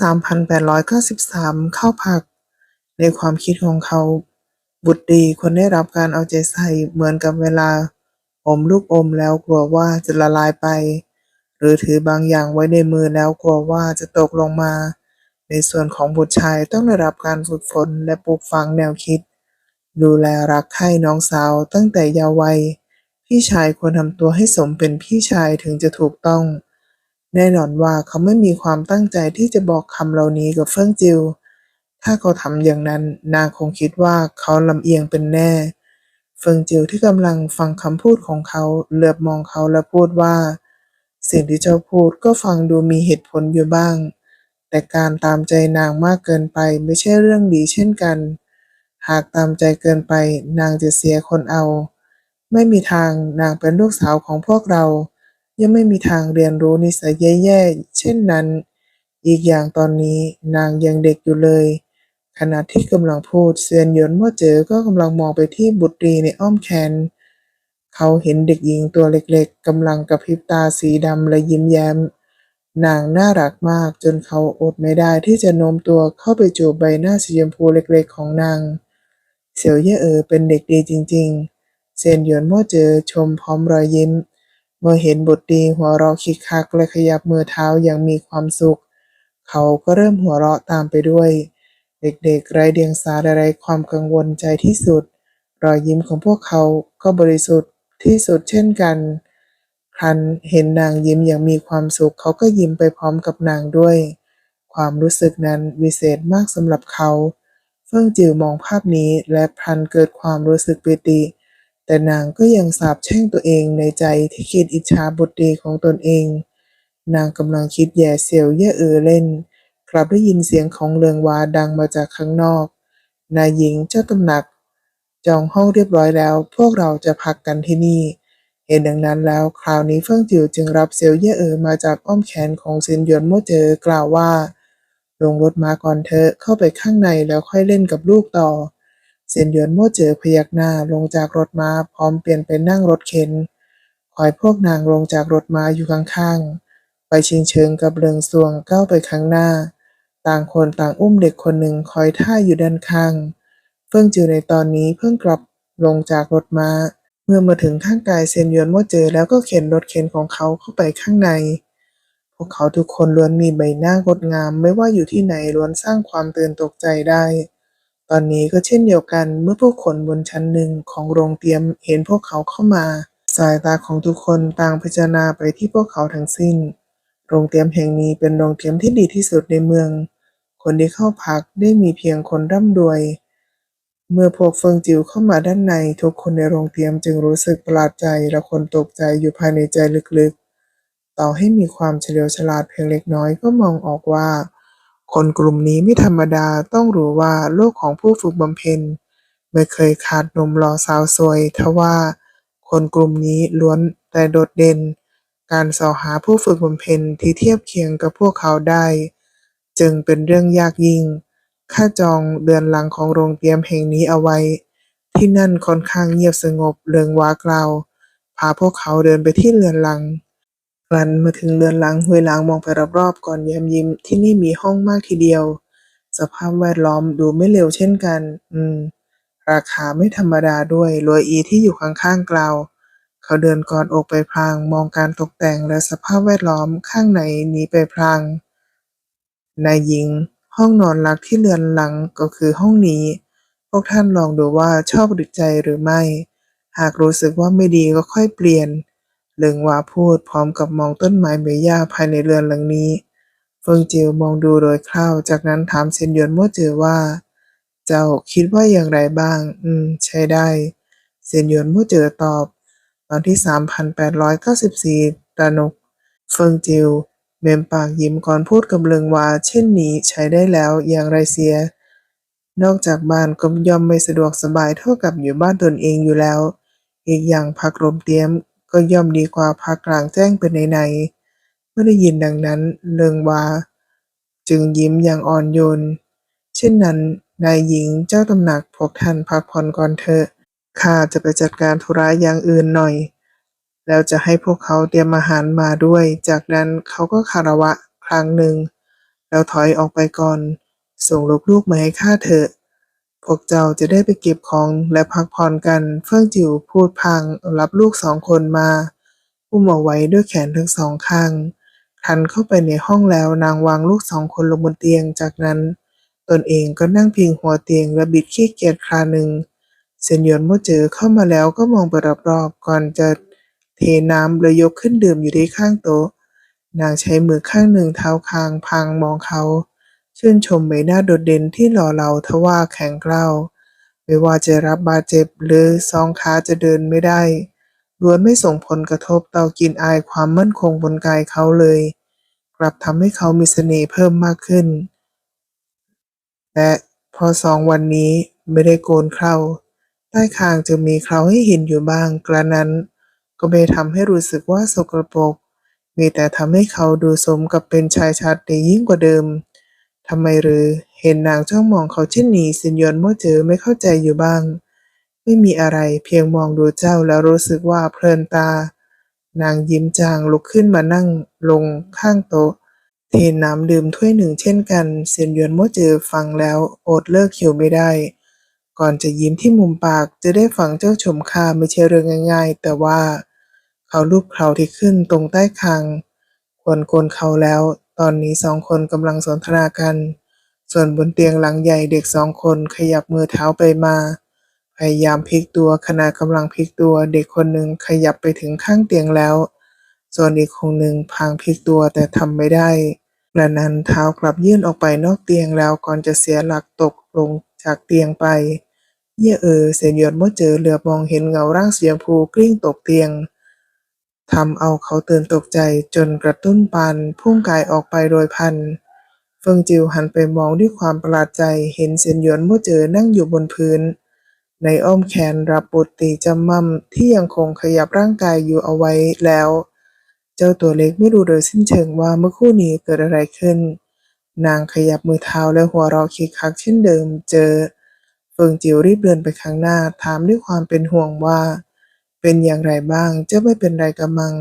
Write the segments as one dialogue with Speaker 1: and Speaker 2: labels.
Speaker 1: 3893เข้าพัก ในความคิดของเขา บุตรดีควรได้รับการเอาใจใส่เหมือนกับเวลา อมลูกอมแล้วกลัวว่าจะละลายไป หรือถือบางอย่างไว้ในมือแล้วกลัวว่าจะตกลงมา ในส่วนของบุตรชายต้องได้รับการฝึกฝนและปลูกฝังแนวคิด ดูแลรักใคร่น้องสาวตั้งแต่เยาว์วัย พี่ชายควรทำตัวให้สมเป็นพี่ชายถึงจะถูกต้อง แน่นอนว่าเขาไม่มีความตั้งใจที่จะบอกคำเหล่านี้กับเฟิ่งจิว ถ้าเขาทำอย่างนั้น นางคงคิดว่าเขาลำเอียงเป็นแน่ เฟิงจิวที่กำลังฟังคำพูดของเขาเหลือบมองเขาและพูดว่า สิ่งที่เจ้าพูดก็ฟังดูมีเหตุผลอยู่บ้าง แต่การตามใจนางมากเกินไปไม่ใช่เรื่องดีเช่นกัน หากตามใจเกินไป นางจะเสียคนเอา ไม่มีทางนางเป็นลูกสาวของพวกเรา ยังไม่มีทางเรียนรู้นิสัยแย่ๆ เช่นนั้น อีกอย่างตอนนี้นางยังเด็กอยู่เลย ขณะที่กำลังพูดเซียนหยวนมั่วเจ๋อก็กำลังมองไปที่บุตรีในอ้อมแขน เขาเห็นเด็กหญิงตัวเล็กๆกำลังกระพริบตาสีดำและยิ้มแย้ม นางน่ารักมากจนเขาอดไม่ได้ที่จะโน้มตัวเข้าไปจูบใบหน้าสีชมพูเล็กๆของนาง เสี่ยวเย่เอ๋อเป็นเด็กดีจริง ๆ เซียนหยวนมั่วเจ๋อชมพร้อมรอยยิ้ม เมื่อเห็นบุตรีหัวเราะคิกคักและขยับมือเท้าอย่างมีความสุข เขาก็เริ่มหัวเราะตามไปด้วย เด็กๆไร้เดียงสาและไร้ความกังวลใจที่สุด รอยยิ้มของพวกเขาก็บริสุทธิ์ที่สุดเช่นกัน ครั้นเห็นนางยิ้มอย่างมีความสุข เขาก็ยิ้มไปพร้อมกับนางด้วย ความรู้สึกนั้นวิเศษมากสำหรับเขา เฟิ่งจิวมองภาพนี้และพลันเกิดความรู้สึกปิติ แต่นางก็ยังสาปแช่งตัวเองในใจที่คิดอิจฉาบุตรดีของตนเอง นางกำลังคิดแย่เซียวเย่เออเล่น กลับได้ยินเสียงของเลืองวาดังมาจากข้างนอก นายหญิงเจ้าตำหนัก จองห้องเรียบร้อยแล้ว พวกเราจะพักกันที่นี่ เห็นดังนั้นแล้วคราวนี้เฟิ่งจิ๋วจึงรับเซียวเย่เออมาจากอ้อมแขนของเซินหยวนโม่เจอกล่าวว่าลงรถมาก่อนเถอเข้าไปข้างในแล้วค่อยเล่นกับลูกต่อ เซียนหยวนโม่เจอพยักหน้าลงจากรถมาพร้อมเปลี่ยนเป็นนั่งรถเข็นคอยพวกนางลงจากรถมาอยู่ข้างๆ ไปชิงเชิงกับเริงซวงก้าวไปข้างหน้า ต่างคนต่างอุ้มเด็กคนหนึ่งคอยท่าอยู่ด้านข้าง เฟิ่งจือในตอนนี้เพิ่งกลับลงจากรถม้า เมื่อมาถึงข้างกายเซียนหยวนโม่เจอแล้วก็เข็นรถเข็นของเขาเข้าไปข้างใน พวกเขาทุกคนล้วนมีใบหน้างดงามไม่ว่าอยู่ที่ไหนล้วนสร้างความตื่นตกใจได้ ตอนนี้ก็เช่นเดียวกันเมื่อผู้คนบนชั้นหนึ่งของโรงเตรียมเห็นพวกเขาเข้ามา สายตาของทุกคนต่างพิจารณาไปที่พวกเขาทั้งสิ้น โรงเตรียมแห่งนี้เป็นโรงเตรียมที่ดีที่สุดในเมือง คนที่เข้าพักได้มีเพียงคนร่ำรวย เมื่อพวกเฟิงจิ๋วเข้ามาด้านในทุกคนในโรงเตรียมจึงรู้สึกประหลาดใจและคนตกใจอยู่ภายในใจลึกๆ ต่อให้มีความเฉลียวฉลาดเพียงเล็กน้อยก็มองออกว่า คนกลุ่มนี้ไม่ธรรมดาต้องรู้ว่าโลกของผู้ฝึกบำเพ็ญ ไม่เคยขาดนมรอสาวสวยทว่าคนกลุ่มนี้ล้วนแต่โดดเด่น การสาะหาผู้ฝึกบำเพ็ญที่เทียบเคียงกับพวกเขาได้ จึงเป็นเรื่องยากยิ่งข้าจองเดือนหลังของโรงเตรียมแห่งนี้เอาไว้ ที่นั่นค่อนข้างเงียบสงบเริงว้ากล่าวพาพวกเขาเดินไปที่เรือนหลัง ครั้นมาถึงเรือนหลังหุยหลางมองไปรอบๆก่อนแย้มยิ้ม ที่นี่มีห้องมากทีเดียว สภาพแวดล้อมดูไม่เลวเช่นกัน อืม ราคาไม่ธรรมดาด้วยรวยอีที่อยู่ข้างๆกล่าวเขาเดินกอดอกไปพลาง มองการตกแต่งและสภาพแวดล้อมข้างในนี้ไปพลางนายหญิง ห้องนอนหลักที่เรือนหลังก็คือห้องนี้ พวกท่านลองดูว่าชอบหรือใจหรือไม่ หากรู้สึกว่าไม่ดีก็ค่อยเปลี่ยน เลิงหวาพูดพร้อมกับมองต้นไม้ใบหญ้าภายในเรือนหลังนี้ เฟิงจิวมองดูโดยคร่าว จากนั้นถามเซียนหยวนมั่วเจือว่า เจ้าคิดว่าอย่างไรบ้าง อืม ใช้ได้ เซียนหยวนมั่วเจือตอบ ตอนที่ 3894ตระหนก เฟิงจิวเมมปากยิ้มก่อนพูดกับเลิงวา เช่นนี้ใช้ได้แล้วอย่างไรเสีย นอกจากบ้านก็ย่อมไม่สะดวกสบายเท่ากับอยู่บ้านตนเองอยู่แล้ว อีกอย่างพักโรงเตรียม ก็ย่อมดีกว่าพักลางแจ้งเป็นไหนๆเมื่อได้ยินดังนั้นเลิงวา จึงยิ้มอย่างอ่อนโยน เช่นนั้นนายหญิงเจ้าตำหนักพวกท่านพักผ่อนก่อนเถอะข้าจะไปจัดการธุระอย่างอื่นหน่อย แล้วจะให้พวกเขาเตรียมอาหารมาด้วย จากนั้นเขาก็คารวะครั้งหนึ่ง แล้วถอยออกไปก่อน ส่งลูกๆมาให้ข้าเถอะ พวกเจ้าจะได้ไปเก็บของและพักผ่อนกัน เฟื่องจิ๋วพูดพลางรับลูกสองคนมา อุ้มเอาไว้ด้วยแขนทั้งสองข้างครันเข้าไปในห้องแล้วนางวางลูกสองคนลงบนเตียง จากนั้น ตนเองก็นั่งพิงหัวเตียงและบิดขี้เกียจคราหนึ่งเซนยนเมื่อเจอเข้ามาแล้วก็มองไปรอบๆก่อนจะเทน้ำแล้วยกขึ้นดื่มอยู่ที่ข้างโต๊ะ นางใช้มือข้างหนึ่งเท้าคางพางมองเขา ชื่นชมใบหน้าโดดเด่นที่หล่อเหลาทว่าแข็งกร้าวไม่ว่าจะรับบาดเจ็บหรือสองขาจะเดินไม่ได้ล้วนไม่ส่งผลกระทบต่อกินอายความมั่นคงบนกายเขาเลย กลับทำให้เขามีเสน่ห์เพิ่มมากขึ้น และพอสองวันนี้ไม่ได้โกนเคราใต้คางจะมีเคราให้เห็นอยู่บ้าง กระนั้น ก็ไม่ทำให้รู้สึกว่าสกปรกมีแต่ทำให้เขาดูสมกับเป็นชายชาตรียิ่งกว่าเดิม ทำไมหรือ เห็นนางจ้องมองเขาเช่นนี้ซินยอนโมเจอไม่เข้าใจอยู่บ้าง ไม่มีอะไรเพียงมองดูเจ้าแล้วรู้สึกว่าเพลินตา นางยิ้มจางลุกขึ้นมานั่งลงข้างโต๊ะ เทน้ำดื่มถ้วยหนึ่งเช่นกันเซียนยวนโมเจอฟังแล้วอดเลิกหิวไม่ได้ ก่อนจะยิ้มที่มุมปากจะได้ฟังเจ้าชมข้าไม่ใช่เรื่องง่าย ๆ แต่ว่าเขาลูบเขาที่ขึ้นตรงใต้คางควรโกนเขาแล้ว ตอนนี้สองคนกำลังสนทนากัน ส่วนบนเตียงหลังใหญ่เด็กสองคนขยับมือเท้าไปมา พยายามพลิกตัวขณะกำลังพลิกตัวเด็กคนหนึ่งขยับไปถึงข้างเตียงแล้ว ส่วนอีกคนหนึ่งพางพลิกตัวแต่ทำไม่ได้กระนั้นเท้ากลับยื่นออกไปนอกเตียงแล้วก่อนจะเสียหลักตกลงจากเตียงไป เย่เออเสียหยดเมื่อเจอเหลือบมองเห็นเงาร่างเสีชมพูกลิ้งตกเตียง ทำเอาเขาตื่นตกใจจนกระตุ้นปานพุ่งกายออกไปโดยพลัน เฟิงจิวหันไปมองด้วยความประหลาดใจเห็นเซียนหยวนมื่เจอนั่งอยู่บนพื้น ในอ้อมแขนรับบุตรตีจำมั่มที่ยังคงขยับร่างกายอยู่เอาไว้แล้ว เจ้าตัวเล็กไม่รู้โดยสิ้นเชิงว่าเมื่อคู่นี้เกิดอะไรขึ้น นางขยับมือเท้าและหัวเราะคิกคักเช่นเดิมเจอ เฟิงจิวรีบเดินไปข้างหน้าถามด้วยความเป็นห่วงว่า เป็นอย่างไรบ้าง เจ้าไม่เป็นไรกะมัง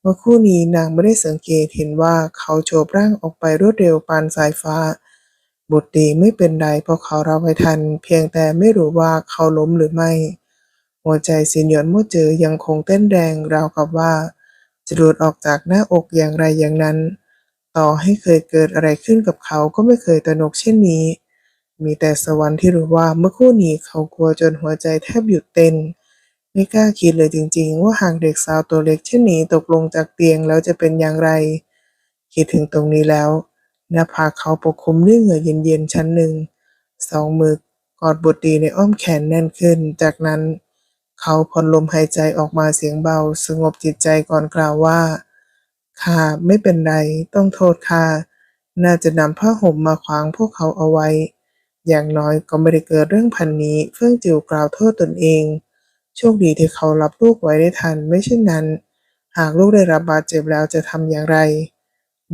Speaker 1: เมื่อคู่นี้นางไม่ได้สังเกตเห็นว่าเขาโฉบร่างออกไปรวดเร็วปานสายฟ้า บุตรดีไม่เป็นไรเพราะเขาเรับไว้ทัน เพียงแต่ไม่รู้ว่าเขาล้มหรือไม่ หัวใจสินหยวนโมเจอยังคงเต้นแรงราวกับว่า จะหลุดออกจากหน้าอกอย่างไรอย่างนั้น ต่อให้เคยเกิดอะไรขึ้นกับเขาก็ไม่เคยตระหนกเช่นนี้ มีแต่สวรรค์ที่รู้ว่าเมื่อคู่นี้เขากลัวจนหัวใจแทบหยุดเต้น ไม่กล้าคิดเลยจริงๆ ว่าหากเด็กสาวตัวเล็กเช่นนี้ตกลงจากเตียงแล้วจะเป็นอย่างไร คิดถึงตรงนี้แล้วหน้าผากเขาปกคลุมด้วยเหงื่อเย็นๆชั้นหนึ่ง สองมือกอดบุตรดีในอ้อมแขนแน่นขึ้น จากนั้น เขาผ่อนลมหายใจออกมาเสียงเบา สงบจิตใจก่อนกล่าวว่าข้าไม่เป็นไร ต้องโทษข้าน่าจะนำผ้าห่มมาขวางพวกเขาเอาไว้ อย่างน้อยก็ไม่ได้เกิดเรื่องพันนี้ เฟื่องจิ๋วกล่าวโทษตนเอง โชคดีที่เขารับลูกไว้ได้ทัน ไม่เช่นนั้น หากลูกได้รับบาดเจ็บแล้วจะทำอย่างไร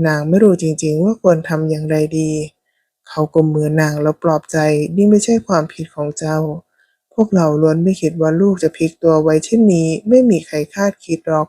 Speaker 1: นางไม่รู้จริงๆว่าควรทำอย่างไรดี เขากลมมือนางแล้วปลอบใจนี่ไม่ใช่ความผิดของเจ้า พวกเราล้วนไม่คิดว่าลูกจะพลิกตัวไว้เช่นนี้ ไม่มีใครคาดคิดหรอก